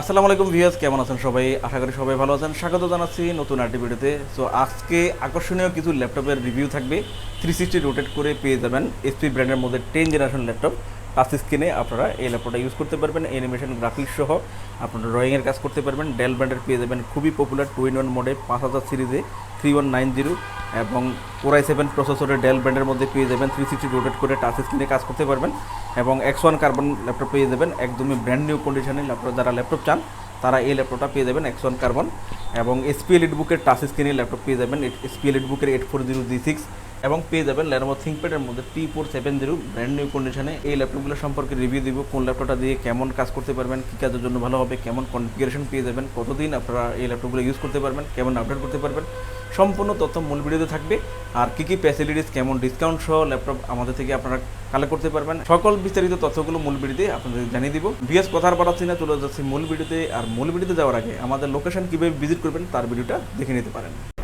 আসসালামু আলাইকুম ভিউয়ার্স, কেমন আছেন সবাই? আশা করি সবাই ভালো আছেন। স্বাগত জানাচ্ছি নতুন আরটি ভিডিওতে। সো আজকে আকর্ষণীয় কিছু ল্যাপটপের রিভিউ থাকবে। থ্রি সিক্সটি রোটেট করে পেয়ে যাবেন এসপি ব্র্যান্ডের মধ্যে টেন জেনারেশন ল্যাপটপ। টাচ স্ক্রিনে আপনারা এই ল্যাপটপটা ইউজ করতে পারবেন। অ্যানিমেশন গ্রাফিক্স সহ আপনারা ড্রয়িংয়ের কাজ করতে পারবেন। ডেল ব্র্যান্ডের পেয়ে যাবেন। খুবই পপুলার টু ইন ওয়ান মোডে পাঁচ হাজার সিরিজে থ্রি ওয়ান নাইন জিরো এবং কোরাই সেভেন প্রসেসরের ডেল ব্র্যান্ডের মধ্যে পেয়ে যাবেন থ্রি সিক্সটি রোটেট করে টাচ স্ক্রিনে কাজ করতে পারবেন এবং এক্স ওয়ান কার্বন ল্যাপটপ পেয়ে যাবেন একদমই ব্র্যান্ড নিউ কন্ডিশনে ল্যাপটপ যারা ল্যাপটপ চান তারা এই ল্যাপটপটা পেয়ে যাবেন ওয়ান কার্বন এবং এসপি এলিট বুকের টাচ স্ক্রিনের ল্যাপটপ পেয়ে যাবেন এসপি এলিট বুকের eight four zero G six এবং পেয়ে যাবেন ল্যানোভো থিঙ্কপ্যাডের মধ্যে T four seven zero brand new কন্ডিশনে এই ল্যাপটপগুলো সম্পর্কে রিভিউ দিব, কোন ল্যাপটপটা দিয়ে কেমন কাজ করতে পারবেন, কী কাজের জন্য ভালো হবে, কেমন কনফিগারেশন পেয়ে যাবেন, কতদিন আপনারা এই ল্যাপটপগুলো ইউজ করতে পারবেন, কেমন আপডেট করতে পারবেন, সম্পূর্ণ তথ্য মূল ভিডিওতে থাকবে। আর কী কী ফ্যাসিলিটিস কেমন ডিসকাউন্ট সহ ল্যাপটপ আমাদের থেকে আপনারা কালেক্ট করতে পারবেন। সকল বিস্তারিত তথ্যগুলো মূল ভিডিওতে আপনাদের জানিয়ে দিব। বিএস কথার বাড়াচ্ছি না চলে যাচ্ছি মূল ভিডিওতে। আর মূল ভিডিওতে যাওয়ার আগে আমাদের লোকেশন কীভাবে ভিজিট করবেন তার ভিডিওটা দেখে নিতে পারেন।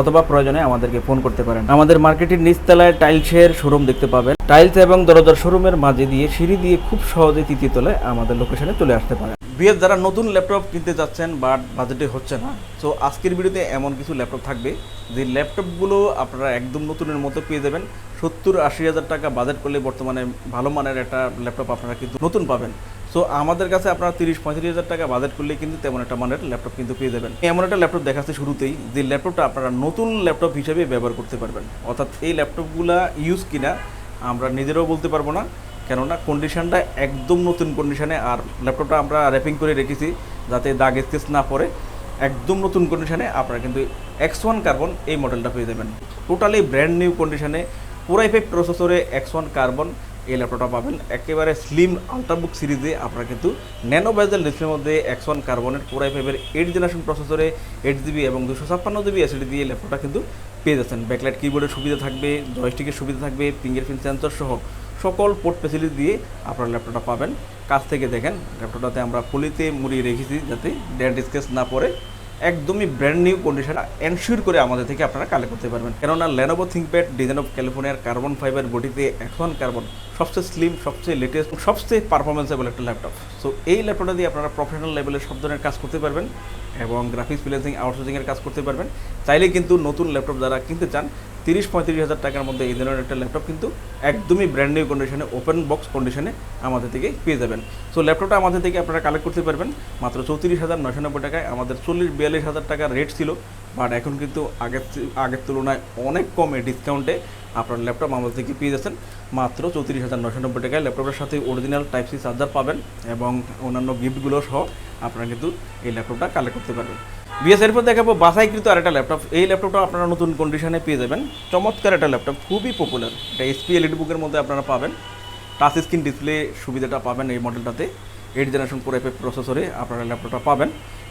অথবা প্রয়োজনে আমাদেরকে ফোন করতে পারেন। আমাদের মার্কেটের নিচতলায় টাইলসের শোরুম দেখতে পাবেন। টাইলস এবং দরজার শোরুমের মাঝে দিয়ে সিঁড়ি দিয়ে খুব সহজে তৃতীয় তলায় আমাদের লোকেশনে চলে আসতে পারেন। বিয়ের যারা নতুন ল্যাপটপ কিনতে যাচ্ছেন বাট বাজেটে হচ্ছে না, সো আজকের ভিডিওতে এমন কিছু ল্যাপটপ থাকবে, যে ল্যাপটপগুলো আপনারা একদম নতুনের মতো পেয়ে যাবেন। সত্তর আশি হাজার টাকা বাজেট করলে বর্তমানে ভালো মানের একটা ল্যাপটপ আপনারা কিন্তু নতুন পাবেন। সো আমাদের কাছে আপনারা তিরিশ, পঁয়ত্রিশ হাজার টাকা বাজেট করলে কিন্তু তেমন একটা মানের ল্যাপটপ কিন্তু পেয়ে যাবেন। এমন একটা ল্যাপটপ দেখাচ্ছে শুরুতেই যে ল্যাপটপটা আপনারা নতুন ল্যাপটপ হিসেবে ব্যবহার করতে পারবেন। অর্থাৎ এই ল্যাপটপগুলা ইউজ কিনা আমরা নিজেরাও বলতে পারব না। কেননা কন্ডিশানটা একদম নতুন কন্ডিশানে আর ল্যাপটপটা আমরা র্যাপিং করে রেখেছি যাতে দাগ স্কেচ না পড়ে। একদম নতুন কন্ডিশানে আপনারা কিন্তু এক্স ওয়ান কার্বন এই মডেলটা পেয়ে যাবেন। টোটালি ব্র্যান্ড নিউ কন্ডিশানে পুরাই ফাইভ প্রসেসরে এক্স ওয়ান কার্বন এই ল্যাপটপটা পাবেন। একেবারে স্লিম আল্ট্রাবুক সিরিজে আপনারা কিন্তু ন্যানো বেজেল ডিসপ্লের মধ্যে ওয়ান কার্বনের পুরাই ফাইভের এইট জেনারেশন প্রসেসরে এইট জিবি এবং দুশো ছাপ্পান্ন জিবি এসিডি দিয়ে ল্যাপটপটা কিন্তু পেয়ে যাচ্ছেন। ব্যাকলাইট কিবোর্ডের সুবিধা থাকবে জয়স্টিকের সুবিধা থাকবে ফিঙ্গারপ্রিন্ট সেন্সর সহ সকল পোর্ট ফেসিলিটি দিয়ে আপনারা ল্যাপটপটা পাবেন। কাছ থেকে দেখেন ল্যাপটপটাতে আমরা পলিতে মুড়িয়ে রেখেছি যাতে ড্যান্ট স্কেচ না পড়ে। একদমই ব্র্যান্ড নিউ কন্ডিশন এনশিওর করে আমাদের থেকে আপনারা কালেক্ট করতে পারবেন। কেননা লেনোভো থিঙ্কপ্যাড ডিজাইন অফ ক্যালিফোর্নিয়ার কার্বন ফাইবার বডিতে এখন কার্বন সবচেয়ে স্লিম সবচেয়ে লেটেস্ট সবচেয়ে পারফরমেন্সেবল একটা ল্যাপটপ সো এই ল্যাপটপটা দিয়ে আপনারা প্রফেশনাল লেভেলের সব ধরনের কাজ করতে পারবেন এবং গ্রাফিক্স ফ্রিলেন্সিং আউটসোর্সিংয়ের কাজ করতে পারবেন। চাইলে কিন্তু নতুন ল্যাপটপ যারা কিনতে চান তিরিশ পঁয়ত্রিশ হাজার টাকার মধ্যে এই ধরনের একটা ল্যাপটপ কিন্তু একদমই ব্র্যান্ড নিউ কন্ডিশনে ওপেন বক্স কন্ডিশনে আমাদের থেকে পেয়ে যাবেন। সো ল্যাপটপটা আমাদের থেকে আপনারা কালেক্ট করতে পারবেন। মাত্র চৌত্রিশ হাজার নশো নব্বই টাকায়। আমাদের চল্লিশ বিয়াল্লিশ হাজার টাকার রেট ছিল। বাট এখন কিন্তু আগের আগের তুলনায় অনেক কমে ডিসকাউন্টে আপনার ল্যাপটপ আমাদের থেকে পেয়ে যাচ্ছেন। মাত্র চৌত্রিশ হাজার নশো নব্বই টাকায় ল্যাপটপের সাথে অরিজিনাল টাইপ সি চার্জার পাবেন এবং অন্যান্য গিফটগুলো সহ আপনারা কিন্তু এই ল্যাপটপটা কালেক্ট করতে পারবেন। বিএস এরপর দেখাবো। বাসাইকৃত আর একটা ল্যাপটপ এই ল্যাপটপটা আপনারা নতুন কন্ডিশনে পেয়ে যাবেন। চমৎকার একটা ল্যাপটপ খুবই পপুলার এটা এসপি এলইডি বুকের মধ্যে আপনারা পাবেন। টাচ স্ক্রিন ডিসপ্লে সুবিধাটা পাবেন এই মডেলটাতে এইট জেনারেশন করে এফ প্রসেসরে আপনারা ল্যাপটপটা পাবেন।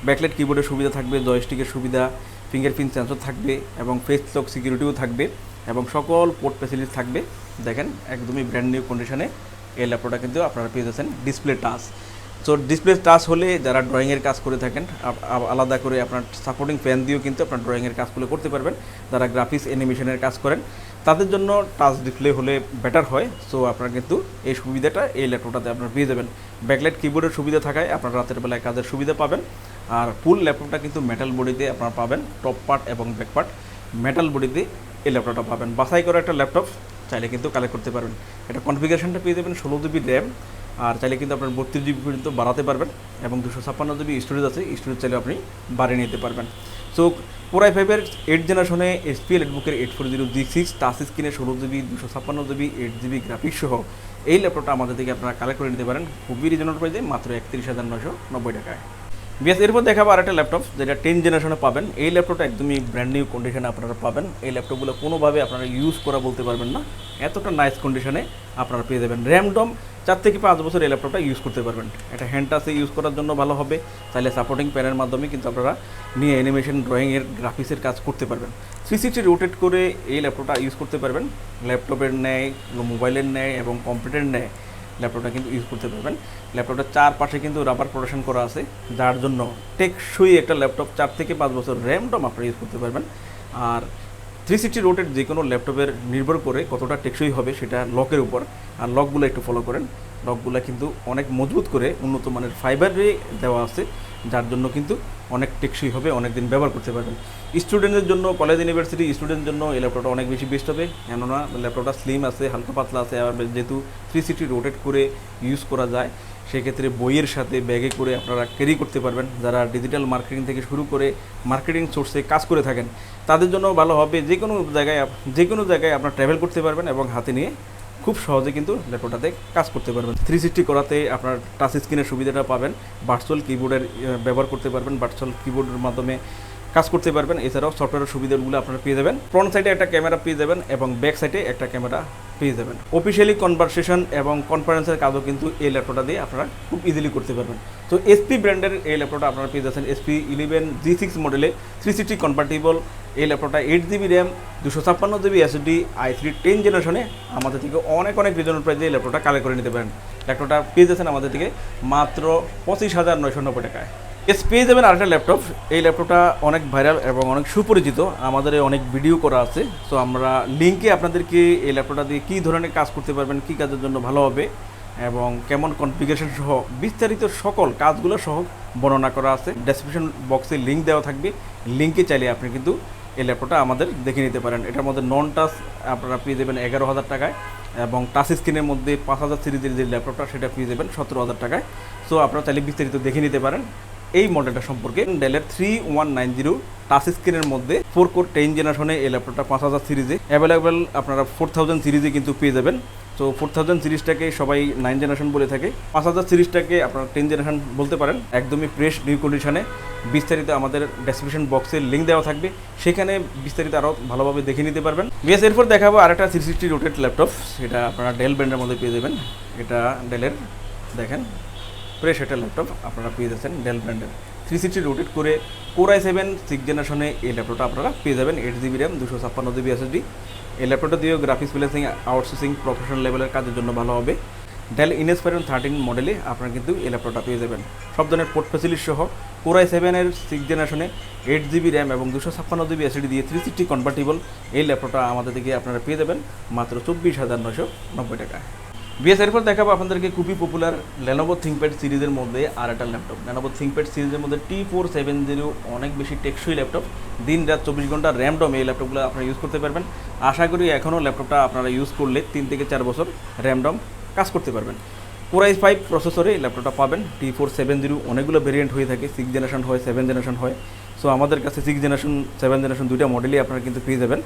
ব্যাকলেট কিবোর্ডের সুবিধা থাকবে জয়স্টিকের সুবিধা ফিঙ্গারপ্রিন্ট সেন্সর থাকবে এবং ফেস লক সিকিউরিটিও থাকবে এবং সকল পোর্ট ফেসিলিটি থাকবে। দেখেন, একদমই ব্র্যান্ড নিউ কন্ডিশনে এই ল্যাপটপটা কিন্তু আপনারা পেয়ে যাচ্ছেন। Display touch so display touch হলে যারা ড্রয়িংয়ের কাজ করে থাকেন আলাদা করে আপনার সাপোর্টিং ফ্যান দিয়েও কিন্তু আপনার ড্রয়িংয়ের কাজগুলো করতে পারবেন। যারা গ্রাফিক্স অ্যানিমেশনের কাজ করেন, তাদের জন্য টাচ ডিসপ্লে হলে বেটার হয়। সো আপনারা কিন্তু এই সুবিধাটা এই ল্যাপটপটাতে আপনারা পেয়ে যাবেন। ব্যাকলাইট কিবোর্ডের সুবিধা থাকায় আপনারা রাতের বেলায় কাজের সুবিধা পাবেন। আর ফুল ল্যাপটপটা কিন্তু মেটাল বডিতে আপনারা পাবেন টপ পার্ট এবং ব্যাক পার্ট মেটাল বডিতে এই ল্যাপটপটা পাবেন। বাছাই করা একটা ল্যাপটপ, চাইলে কিন্তু কালেক্ট করতে পারবেন। এটা কনফিগারেশনটা পেয়ে যাবেন ষোলো জিবি র্যাম আর চাইলে কিন্তু আপনার বত্রিশ জিবি পর্যন্ত বাড়াতে পারবেন এবং দুশো ছাপ্পান্ন জিবি স্টোরেজ আছে স্টোরেজ চাইলে আপনি বাড়িয়ে নিতে পারবেন। সো ফোর আই ফাইভের এইট জেনারেশনে এসপি বুকের eight four zero G six touch স্ক্রিনে ষোলো জিবি দুশো ছাপ্পান্ন জিবি এইট জিবি গ্রাফিক্স সহ এই ল্যাপটপটা আমাদের থেকে আপনারা কালেক্ট করে নিতে পারেন। খুবই রিজনেবল প্রাইসে মাত্র একত্রিশ হাজার নশো নব্বই টাকায়। বিএস, এরপর দেখাবো আরেকটা ল্যাপটপ যেটা টেন জেনারেশনে পাবেন। এই ল্যাপটপটা একদমই ব্র্যান্ড নিউ কন্ডিশনে আপনারা পাবেন। এই ল্যাপটপগুলো কোনোভাবে আপনারা ইউজ করা বলতে পারবেন না। এতটা নাইস কন্ডিশনে আপনারা পেয়ে যাবেন। র্যামডম চার থেকে পাঁচ বছর এই ল্যাপটপটা ইউজ করতে পারবেন। এটা হ্যান্ড টাচে ইউজ করার জন্য ভালো হবে। তাহলে সাপোর্টিং প্যানের মাধ্যমে কিন্তু আপনারা নিয়ে অ্যানিমেশন ড্রয়িংয়ের গ্রাফিক্সের কাজ করতে পারবেন। থ্রি সিক্সটি রোটেট করে এই ল্যাপটপটা ইউজ করতে পারবেন। ল্যাপটপের ন্যায় মোবাইলের ন্যায় এবং কম্পিউটারের ন্যায়। ল্যাপটপটা কিন্তু ইউজ করতে পারবেন। ল্যাপটপটার চারপাশে কিন্তু রাবার প্রোডাকশন করা আছে, যার জন্য টেকসই একটা ল্যাপটপ চার থেকে পাঁচ বছর র্যামডম আপনারা ইউজ করতে পারবেন। আর থ্রি সিক্সটি রোটের যে কোনো ল্যাপটপের নির্ভর করে কতটা টেকসই হবে সেটা লকের উপর। আর লকগুলো একটু ফলো করেন। লকগুলো কিন্তু অনেক মজবুত করে উন্নত মানের ফাইবারে দেওয়া আছে। যার জন্য কিন্তু অনেক টেকসই হবে অনেক দিন ব্যবহার করতে পারবেন। স্টুডেন্টদের জন্য, কলেজ, ইউনিভার্সিটি স্টুডেন্টের জন্য এই ল্যাপটপটা অনেক বেশি বেস্ট হবে। কেননা, ল্যাপটপটা স্লিম আছে, হালকা পাতলা আছে আর যেহেতু থ্রি সিক্সটি রোটেট করে ইউজ করা যায়, সেক্ষেত্রে বইয়ের সাথে ব্যাগে করে আপনারা ক্যারি করতে পারবেন। যারা ডিজিটাল মার্কেটিং থেকে শুরু করে মার্কেটিং সোর্সে কাজ করে থাকেন, তাদের জন্য ভালো হবে। যে কোনো জায়গায় যে কোনো জায়গায় আপনারা ট্রাভেল করতে পারবেন এবং হাতে নিয়ে খুব সহজে কিন্তু ল্যাপটপটাতে কাজ করতে পারবেন। থ্রি সিক্সটি করাতে আপনার টাচ স্ক্রিনের সুবিধাটা পাবেন ভার্চুয়াল কিবোর্ডের ব্যবহার করতে পারবেন ভার্চুয়াল কিবোর্ডের মাধ্যমে কাজ করতে পারবেন। এছাড়াও সফটওয়্যারের সুবিধাগুলো আপনারা পেয়ে যাবেন। ফ্রন্ট সাইডে একটা ক্যামেরা পেয়ে যাবেন এবং ব্যাক সাইডে একটা ক্যামেরা পেয়ে যাবেন। অফিসিয়ালি কনভারসেশন এবং কনফারেন্সের কাজও কিন্তু এই ল্যাপটপটা দিয়ে আপনারা খুব ইজিলি করতে পারবেন। তো এসপি ব্র্যান্ডের এই ল্যাপটপটা আপনারা পেয়ে যাচ্ছেন। এসপি ইলেভেন জি সিক্স মডেলে থ্রি সিক্সটি কনভার্টেবল এই ল্যাপটপটা এইট জিবি র্যাম দুশো ছাপ্পান্ন GB SD i three ten জেনারেশনে আমাদের থেকে অনেক অনেক রিজনেবল প্রাইসে এই ল্যাপটপটা কালেক্ট করে নিতে পারেন। ল্যাপটপটা পেয়ে যাচ্ছেন আমাদের থেকে মাত্র পঁচিশ হাজার নয়শো নব্বই টাকায়। এস পেয়ে যাবেন আরেকটা ল্যাপটপ এই ল্যাপটপটা অনেক ভাইরাল এবং অনেক সুপরিচিত। আমাদের অনেক ভিডিও করা আছে। তো আমরা লিঙ্কে আপনাদেরকে এই ল্যাপটপটা দিয়ে কী ধরনের কাজ করতে পারবেন, কী কাজের জন্য ভালো হবে এবং কেমন কনফিগারেশন সহ বিস্তারিত সকল কাজগুলো সহ বর্ণনা করা আছে। ডেসক্রিপশন বক্সে লিঙ্ক দেওয়া থাকবে। লিঙ্কে চাইলে আপনি কিন্তু এই ল্যাপটপটা আমাদের দেখে নিতে পারেন। এটার মধ্যে নন টাচ আপনারা পেয়ে যাবেন এগারো হাজার টাকায় এবং টাচ স্ক্রিনের মধ্যে পাঁচ হাজার সিরিজের যে ল্যাপটপটা সেটা পেয়ে যাবেন সতেরো হাজার টাকায়। সো আপনারা চাইলে বিস্তারিত দেখে নিতে পারেন। এই মডেলটা সম্পর্কে। ডেলের three one nine zero touch স্ক্রিনের মধ্যে ফোর কোর টেন জেনারেশনে এই ল্যাপটপটা পাঁচ হাজার সিরিজে অ্যাভেলেবেল আপনারা ফোর থাউজেন্ড সিরিজে কিন্তু পেয়ে যাবেন। তো ফোর থাউজেন্ড সিরিজটাকে সবাই নাইন জেনারেশন বলে থাকে। পাঁচ হাজার সিরিজটাকে আপনারা টেন জেনারেশন বলতে পারেন। একদমই ফ্রেশ নিউ কন্ডিশনে বিস্তারিত আমাদের ডেসক্রিপশন বক্সে লিঙ্ক দেওয়া থাকবে। সেখানে বিস্তারিত আরও ভালোভাবে দেখে নিতে পারবেন। বিএস এরপর দেখাবো আরেকটা থ্রি সিক্সটি রোটেড ল্যাপটপ সেটা আপনারা ডেল ব্র্যান্ডের মধ্যে পেয়ে যাবেন। এটা ডেলের দেখেন। ফ্রেশ একটা ল্যাপটপ আপনারা পেয়ে যাচ্ছেন ডেল ব্র্যান্ডের। থ্রি সিক্সটি রোটেট করে কোরাই সেভেন সিক্স জেনারেশনে এই ল্যাপটপটা আপনারা পেয়ে যাবেন এইট জিবি র্যাম দুশো ছাপ্পান্ন জিবি এসএসডি এই ল্যাপটপটা দিয়েও গ্রাফিক্স প্লেসিং আউটসোর্সিং প্রফেশনাল লেভেলের কাজের জন্য ভালো হবে। ডেল ইনস্পাইরন থার্টিন মডেলে আপনারা কিন্তু এই ল্যাপটপটা পেয়ে যাবেন। সব ধরনের পোর্ট ফেসিলিটি সহ কোরাই সেভেনের সিক্স জেনারেশনে এইট জিবি র্যাম এবং দুশো ছাপ্পান্ন জিবি এসএসডি দিয়ে থ্রি সিক্সটি কনভার্টেবল এই ল্যাপটপটা আমাদের দিকে আপনারা পেয়ে যাবেন মাত্র চব্বিশ হাজার নশো নব্বই টাকায়। বিএস এরপর দেখাবো আপনাদেরকে খুবই পপুলার লেনোভো থিঙ্কপ্যাড সিরিজের মধ্যে আর একটা ল্যাপটপ লেনোভো থিঙ্কপ্যাড সিরিজের মধ্যে টি ফোর সেভেন জিরো অনেক বেশি টেকসই ল্যাপটপ দিন রাত চব্বিশ ঘণ্টা র্যামডম এই ল্যাপটপগুলো আপনারা ইউজ করতে পারবেন। আশা করি এখনও ল্যাপটপটা আপনারা ইউজ করলে তিন থেকে চার বছর র্যামডম কাজ করতে পারবেন। কোরাই ফাইভ প্রসেসরে ল্যাপটপটা পাবেন। টি ফোর সেভেন জিরো অনেকগুলো ভেরিয়েন্ট হয়ে থাকে। সিক্স জেনারেশন হয় সেভেন জেনারেশন হয়। সো আমাদের কাছে সিক্স জেনারেশন সেভেন জেনারেশন দুইটা মডেলই আপনারা কিন্তু পেয়ে যাবেন।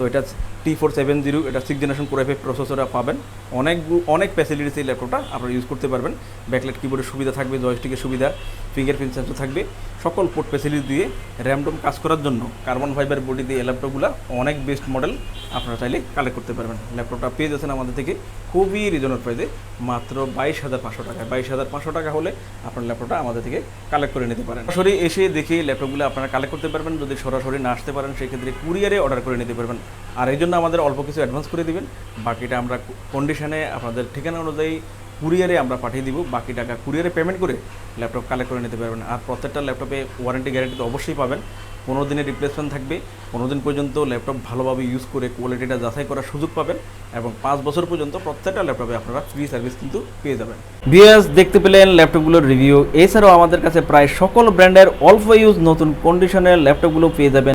সো এটা টি ফোর সেভেন জিরো এটা six generation core i five প্রসেসরে পাবেন। অনেক অনেক ফ্যাসিলিটিস এই ল্যাপটপটা আপনারা ইউজ করতে পারবেন। ব্যাকলাইট কিবোর্ডের সুবিধা থাকবে জয়স্টিকের সুবিধা ফিঙ্গারপ্রিন্ট সেন্সর থাকবে। সকল পোর্ট ফ্যাসিলিটি দিয়ে র্যামডম কাজ করার জন্য কার্বন ফাইবার বডি দিয়ে ল্যাপটপগুলো অনেক বেস্ট মডেল আপনারা চাইলে কালেক্ট করতে পারবেন। ল্যাপটপটা পেয়ে যাচ্ছেন আমাদের থেকে খুবই রিজনেবল প্রাইসে মাত্র বাইশ হাজার পাঁচশো টাকায় বাইশ হাজার পাঁচশো টাকা হলে আপনার ল্যাপটপটা আমাদের থেকে কালেক্ট করে নিতে পারেন। সরাসরি এসে দেখে ল্যাপটপগুলো আপনারা কালেক্ট করতে পারবেন। যদি সরাসরি না আসতে পারেন, সেক্ষেত্রে কুরিয়ারে অর্ডার করে নিতে পারবেন। আর এই জন্য আমাদের অল্প কিছু অ্যাডভান্স করে দিবেন। বাকিটা আমরা কন্ডিশনে আপনাদের ঠিকানা অনুযায়ী কুরিয়ারে আমরা পাঠিয়ে দিব। বাকি টাকা কুরিয়ারে পেমেন্ট করে ল্যাপটপ কালেক্ট করে নিতে পারবেন। আর প্রত্যেকটা ল্যাপটপে ওয়ারেন্টি গ্যারেন্টি তো অবশ্যই পাবেন। পনেরো দিনের রিপ্লেসমেন্ট থাকবে। পনেরো দিন পর্যন্ত ল্যাপটপ ভালোভাবে ইউজ করে কোয়ালিটিটা যাচাই করার সুযোগ পাবেন এবং পাঁচ বছর পর্যন্ত প্রত্যেকটা ল্যাপটপে আপনারা ফ্রি সার্ভিস কিন্তু পেয়ে যাবেন। বিএস দেখতে পেলেন ল্যাপটপগুলোর রিভিউ এছাড়াও আমাদের কাছে প্রায় সকল ব্র্যান্ডের অল্প ইউজ নতুন কন্ডিশনের ল্যাপটপগুলো পেয়ে যাবেন।